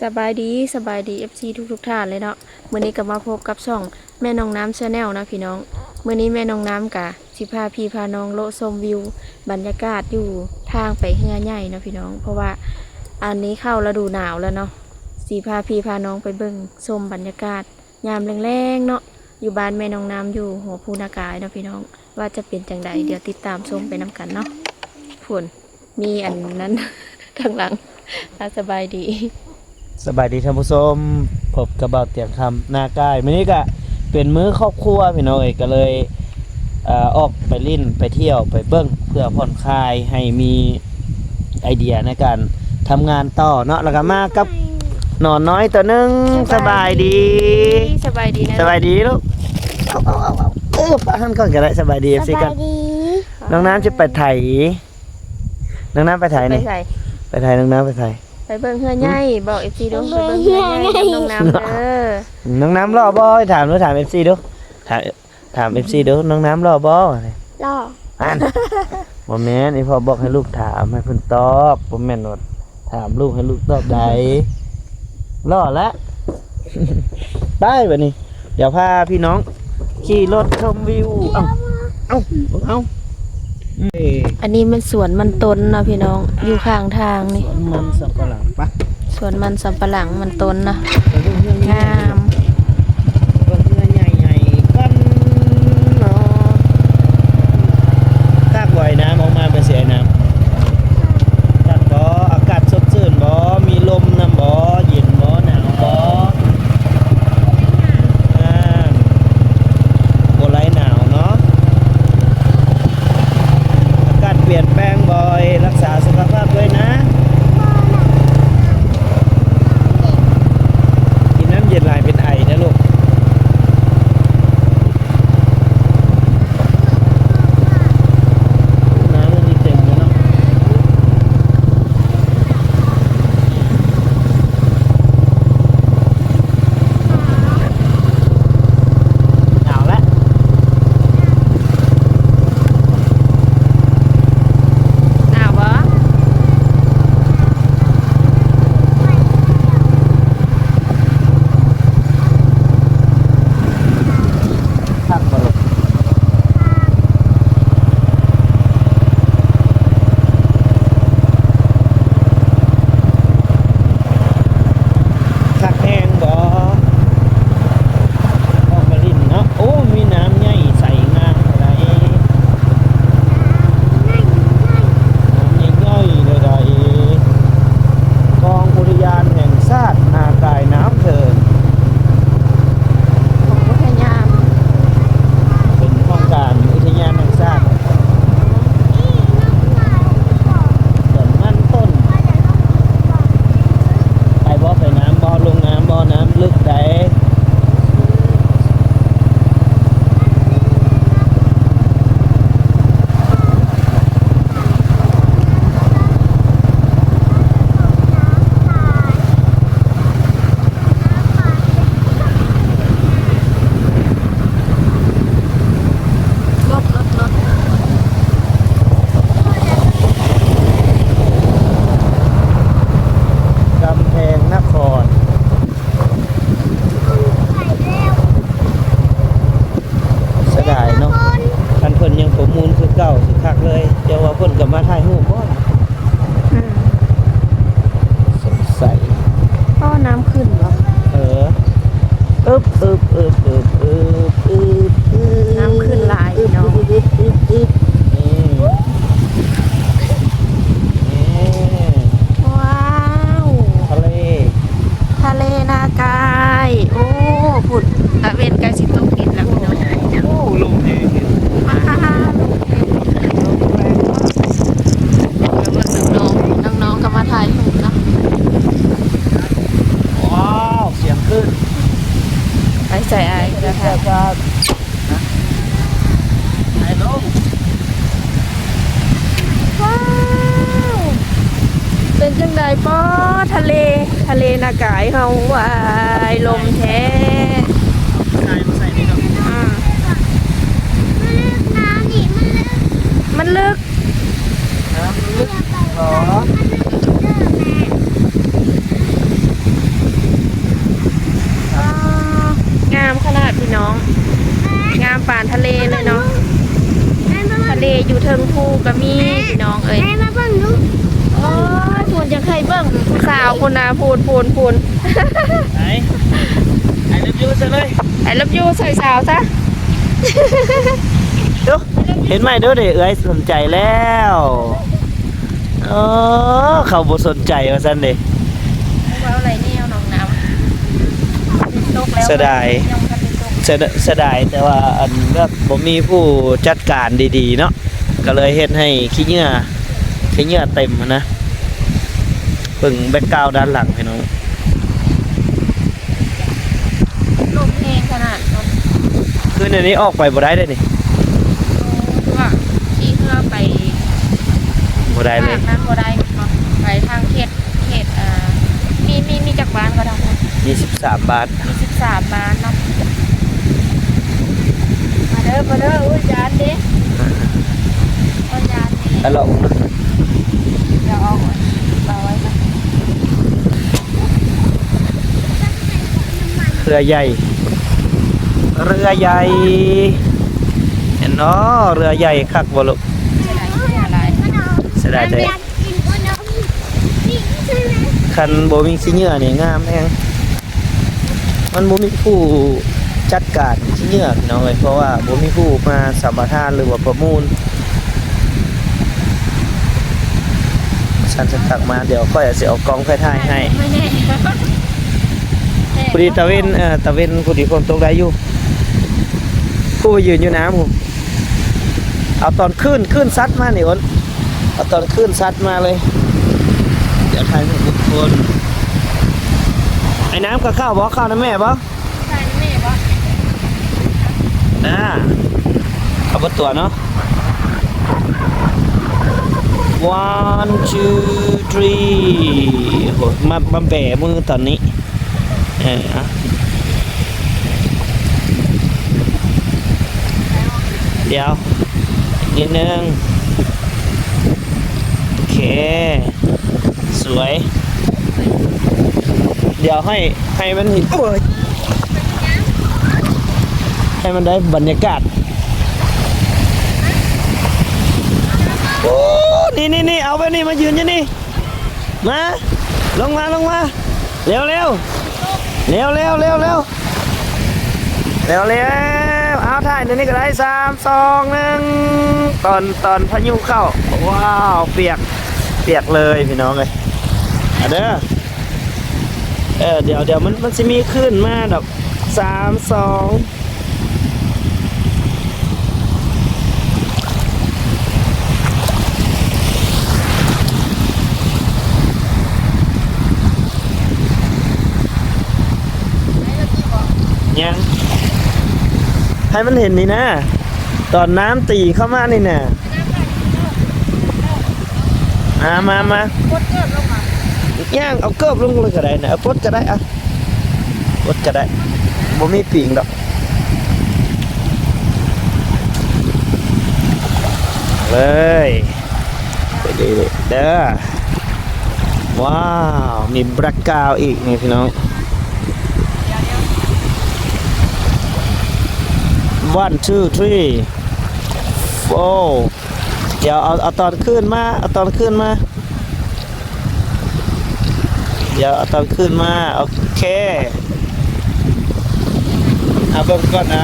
สบายดีสบายดี FC ทุกทุกท่านเลยเนาะมื้อนี้ก็มาพบกับช่องแม่น้องน้ำชาแนลนะพี่น้องมื้อนี้แม่น้องน้ำกะสิพาพี่พาน้องโลชมวิว บรรยากาศอยู่ทางไปเฮือใหญ่เนาะพี่น้อง เพราะว่าอันนี้เข้าฤดูหนาวแล้วเนาะสิพาพี่พาน้องไปเบิ่งชมบรรยากาศ ยามแรงๆเนาะอยู่บ้านแม่น้องน้ำอยู่หัวภูนากายนะพี่น้อง ว่าจะเป็นจังใดเดี๋ยวติดตามชมไปนํกันเนาะฝุ่นมีอันนั้นทางหลังอะสบายดี สบายดีท่านผู้ชมพบกับเบาเตียงคำหน้ากายมื้อนี้ก็เป็นมื้อครอบครัวพี่น้องเอยก็เลยเอ่อออกไปลิ่นไปเที่ยวไปเบิ้งเพื่อผ่อนคลายให้มีไอเดียในการทำงานต่อเนาะแล้วก็มากับหนอนน้อยตัวหนึงสบายดี สบายดีนะสบายดีลูกเอาเอาเอาเอาเออปะหันก่อนก็ได้สบายดีสิกันน้องน้ำจะไปไถน้องน้ำไปไถไปนี่ใส่ไปไถน้องน้ำไปไถ ไปเบิ่งเฮือใหญ่บอกเอฟซีดูไปเบิ่งเฮือใหญ่กับน้องน้ำเด้อน้องน้ำรอบอถามดูถามเอฟซีดูถามถามเอฟซีดูน้องน้ำรอบอล่ออ่านบ่แม่นไอพ่อบอกให้ลูกถามให้เพิ่นตอบบ่แม่นว่าถามลูกให้ลูกตอบได้รอแล้วได้บัดนี้ เดี๋ยวพาพี่น้องขี่รถชมวิว เอ้า เอ้า เอ้าเอ้ยอันนี้มันสวนมันต้นนะพี่น้อง อยู่ข้างทางนี่ สวนมันสับปะหลังปะสวนมันสำปะหลังมันต้นนะไปเบิ่งเรื่องนี้งาม งใดป้อทะเลทะเลนากายเฮาวายลมแท้ทรายมาใส่นี่ครับอืมันลึกน้ำลึกหรออ๋องามขนาดพี่น้อง งามป่านทะเลเลยเนาะทะเลอยู่เทิงภูก็มีพี่น้องเอ้ยมาเบิ่งลู โอ้ยพูนจะเคยเบิ่งผู้สาวคุณนะพูนพูนพูนไหนไอ้เล็บยูซะเลยไอ้รับยูใส่สาวซะดูเห็นไหมเด้อเด็เอ้ยสนใจแล้วเออเขาบ่สนใจว่าซั่นเด้ว่าอะไรเนี่ยน้องน้ำตกแล้วเสียดายยังพันได้ตกเสียดเสียดายแต่ว่าอันแบบบ่มีผู้จัดการดีๆเนาะก็เลยเฮ็ดให้ขี้เหงื่อ ขี้เหงื่อเต็มอะนะเบิ่งแบ็คกราวด์ด้านหลังพี่น้องลมแห้งขนาดเนาะคือในนี้ออกไปบ่ได้เลยนี่ว่าขี่เรือไปบ่ได้เลยภาคนั้นบ่ได้เนาะไปทางเขตเขตอ่ามีมีมีจากบ้านก็ทางคน23บาทมีสิบสามบ้านเนาะมาเด้อมาเด้ออุ้ยจานเด้เอาจานเด้แล้วเราเดี๋ยวเอา เรือใหญ่ เรือใหญ่ เห็นเนาะเรือใหญ่คักบ่ลูกจะได้ที่อะไรเสียดายแต่อยากกินขนมนี่ใช่ไหมคันบ่มีขี้เหงื่อนี่งามแฮงมันโบมีผู้จัดการขี้เหงื่อพี่น้องเอ้ยเพราะว่าโบมีผู้มาสัมปทานหรือว่าประมูล ฉันจะตักมาเดี๋ยวค่อยสิเอากล้องค่อยถ่ายให้ไม่แน่พอดีตะเวนเอ่อตะเวนพอดีฝนตกได้อยู่ผู้ไปยืนอยู่น้ำผมเอาตอนขึ้นขึ้นซัดมานี่อ้นเอาตอนขึ้นซัดมาเลย เดี๋ยวถ่ายให้ทุกคนไอ้น้ำกับข้าวบ่ข้าวนะแม่บ่ใช่แม่ปะอ่าเอาบนตัวเนาะ one two three โหมามาแบมือตอนนี้ เอออะเดี๋ยวอีนิดนึงโอเค สวย เดี๋ยวให้ให้มันเห็นให้มันได้บรรยากาศ โอ้ นี่นี่นี่เอาไปนี่มายืนยู่นี่มาลงมาลงมาเร็วเร็วเร็วเร็วเร็วเร็วเร็วเร็วเอาถ่ายเดี๋ยวนี้ก็ได้สามสองหนึ่งตอนตอนพายุเข้าว้าวเปียกเปียกเลยพี่น้องเลยเอาเด้อเออเดี๋ยวเดี๋ยวมันมันจะมีขึ้นมาดอกสามสอง ยังให้มันเห็นนี่นะ ตอนน้ำตีเข้ามานี่นะมามามากดเกิดลงมาย่างเอาเกิบลงเลยก็ได้นะเอาปลดก็ได้อะปลดก็ได้บ่มีปีงดอกเลยไปดีเลยเด้อว้าว มีแบล็กกราวด์อีกนี่พี่น้อง one two three four เดี๋ยวเอาเอาตอนขึ้นมา เอาตอนขึ้นมา เดี๋ยวเอาตอนขึ้นมา โอเคเอาเบิ่งก่อนนะ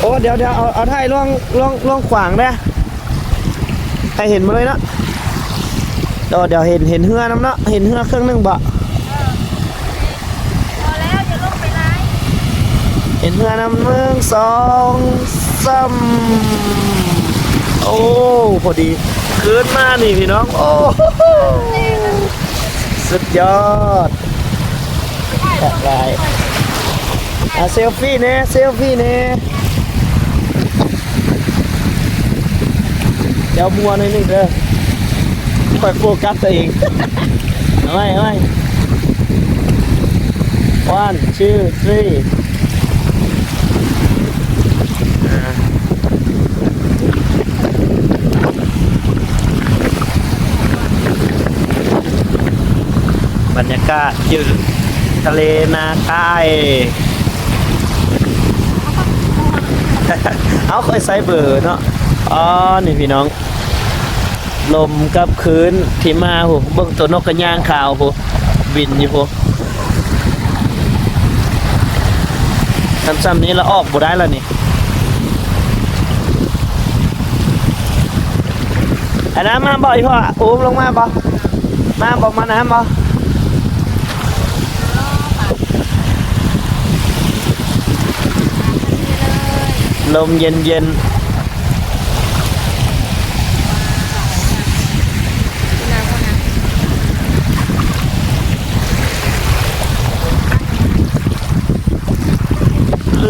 โอ้เดี๋ยวเดี๋ยวเอาเอาถ่ายล่วงล่วงล่วงขวางได้ให้เห็นมาเลยนะเดี๋ยวเดี๋ยวเห็นเห็นเหือน้ำเนาะเห็นเหือเครื่องนึงบ่พอแล้วอย่าลงไปไหน เห็นเหือน้ำหนึ่งสองสามโอ้ พอดีขึ้นมานี่พี่น้อง โอ้สุดยอดจัดไปอะเซลฟี่เนี่ยเซลฟี่เนี่ยเดี๋ยวมัวหน่อยนึงเด้อคอยโฟกัสตัวเองเอาไว้เอาไว้ one two three บรรยากาศอยู่ทะเลนาใต้เอาค่อยใส่เบอร์เนาะอ๋อนี่พี่น้อง ลมกับคืนที่มาโหเบิ่งตัวนกกระย่างขาวโหบินอยู่โหซ้ำๆนี้เราออกบ่ได้แล้วนี่อันนั้นมาบ่อยพ่ออุ้มลงมาบ่มาบอกมาน้ำบ่ ลมเย็นเย็น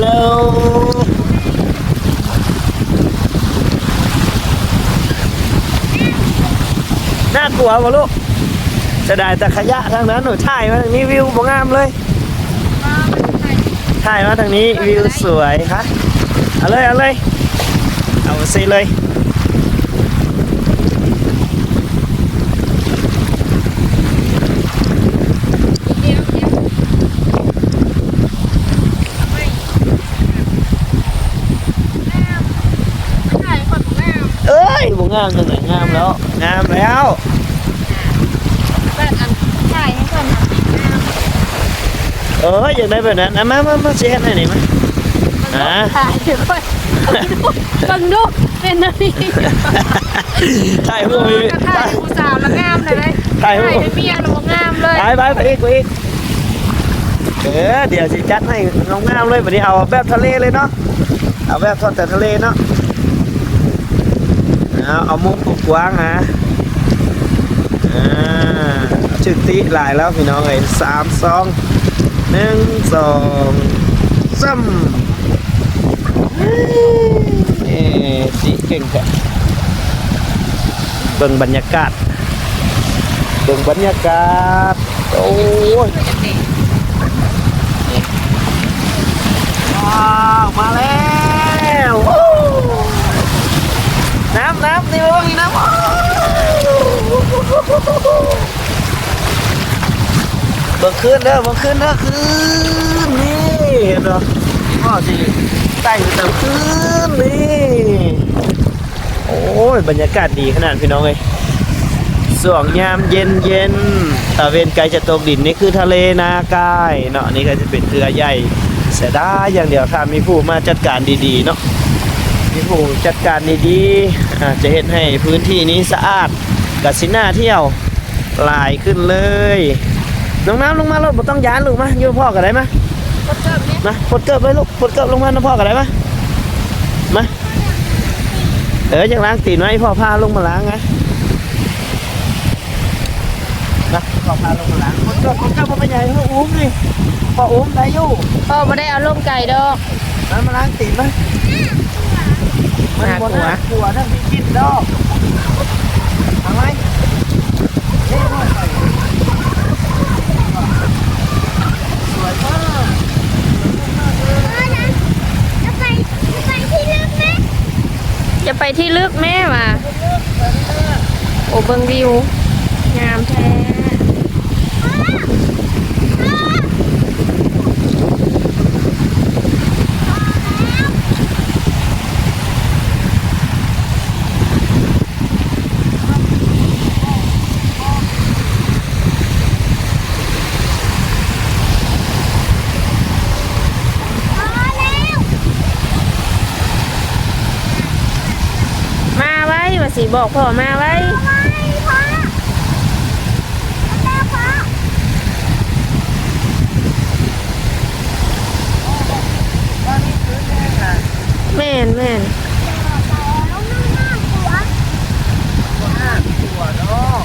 แล้วน่ากลัววะลูกจะได้แต่ขยะทางนั้นหนูถ่ายมาทางนี้วิวบงามเลยถ่ายมาทางนี้วิวสวยค่ะ เอาเลยเอาเลยเอาสิเลยเดี๋ยวเดี๋ยวไม่ถ่ายคนงามเอ้ยบ่งามตรงไหนงามแล้ว งามแล้วแบบอันถ่ายให้คนงามเอออยากได้แบบนั้นอะมามามาเช็ดหน่อยนี่มา อ่าถ่ายเดี๋ยวก่อนฟังดูเป็นอะไรถ่ายรูปก็ถ่ายผู้สาวแล้วงามเลยเลยถ่ายรูปให้เมียเรางามเลยไปไปไปอีกไปอีกเออเดี๋ยวสิจัดให้น้องงามเลยวันนี้เอาแบบทะเลเลยเนาะเอาแบบทอดแต่ทะเลเนาะเอาเอามุมกว้างๆฮะอ่าชื่อติหลายแล้วพี่น้องเอ้ยสามสองหนึ่งสองสา มเอ้ยติเก่งแท้เบิ่งบรรยากาศเบิ่งบรรยากาศ โอ้ยว้าวมาแล้วน้ำน้ำนี่มันมีน้ำเบิ่งขึ้นเด้อเบิ่งขึ้นเด้อขึ้นนี่เห็นเนาะพ่อสิ ใต้เติมขึ้นนี่โอ้ยบรรยากาศดีขนาดพี่น้องเลยส่วงยามเย็นเย็นตะเวนไกลจะตกดินนี่คือทะเลนากายเนาะนี่ก็จะเป็นเรือใหญ่เสียดายอย่างเดียวถ้ามีผู้มาจัดการดีๆเนาะมีผู้จัดการดีๆจะเห็นให้พื้นที่นี้สะอาดกับสิน่าเที่ยวหลายขึ้นเลยน้องน้ำลงมาเรถบ่ต้องยานลูกมาอยู่พ่อกันได้มะก็เติมเนี่ยมาปลดเกิบเลยลูกปลดเกิบลงมาน้องพ่อกันได้มะมาเออยังล้างตีนไว้พ่อพาลงมาล้างไงนะขอพาลงมาล้างคนก็คนก็พ่อใหญ่พ่ออุ้มนี่พ่ออุ้มได้อยู่พ่อไม่ได้เอาร่มไก่ดอกมันมาล้างตีนไหมมันน่ากลัวบ่น่ากลัวนั่นมีกินดอกทำไมนี่พ่อใส่สวยมาก จะไปจะไปที่ลึกไหม จะไปที่ลึกแม่มาโอ้เบิงวิว งามแท้ พอแล้ว มาไว้มาสิ บอกพ่อมาไว้ไม่พอแล้วพอตอนนี้คืนแน่ค่ะแม่นแม่นเนาะ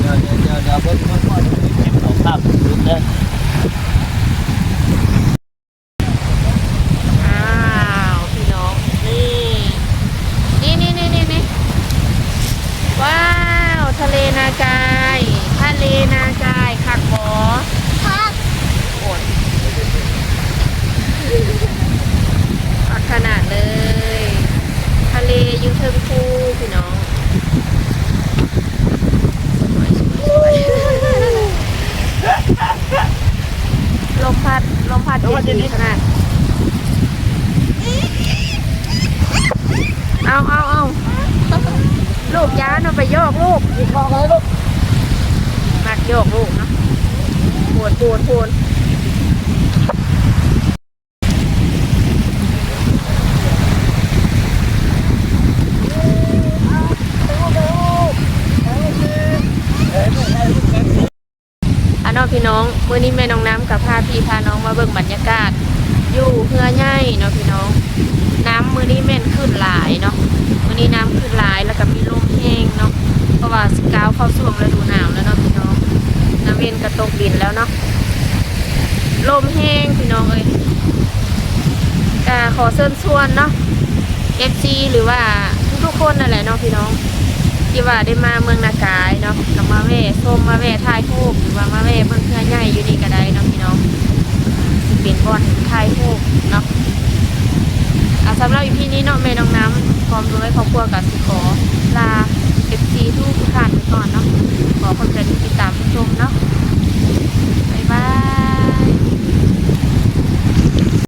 เดี๋ยวเดี๋ยวเดี๋ยวเดี๋ยวเพิ่งเพิ่งพ่อจะไปเก็บเอาภาพลุกได้ อ้าวพี่น้องนี่นี่นี่นี่นี่นี่ว้าวทะเลนากายทะเลนากายคักหมอ พัก โอนคักขนาดเลย ทะเลอยูเทิงคูพี่น้องสวยสวยสวยลมพัดลมพัดดีๆขนาด เอาเอาเอา ลูกย้านเอาไปโยกลูก มีคลองอะไรลูกมักโยกลูกเนาะปวดปวดปวดอันนอพี่น้องเมื้อนี้แม่น้องน้ำกับพาพี่พาน้องมาเบิ่งบรรยากาศ อยู่เฮือใหญ่เนาะพี่น้อง น้ำมื้อนี้แม่นขึ้นหลายเนาะมื้อนี้น้ำขึ้นหลายแล้วก็มีลม ราะว่าสกาวเข้าช่วงฤดูหนาวแล้วเนาะพี่น้องน้ำเวนกระตกดินแล้วเนาะลมแห้งพี่น้องเอ้ยก็ขอเชิญชวนเนาะ FC หรือว่าทุกๆคนนั่นแหละเนาะพี่น้องที่ว่าได้มาเมืองนากายเนาะกับมาแว่ส้มมาแว่ถ่ายรูปหรือว่ามาแว่เมืองเพื่อใหญ่อยู่นี่ก็ได้เนาะพี่น้องสิเป็นบอนถ่ายรูปเนาะอะสำหรับอีพีนี้เนาะแม่น้อง ซีทุกท่านไปก่อนเนาะขอคนใจที่ติดตามชมเนาะบ๊ายบาย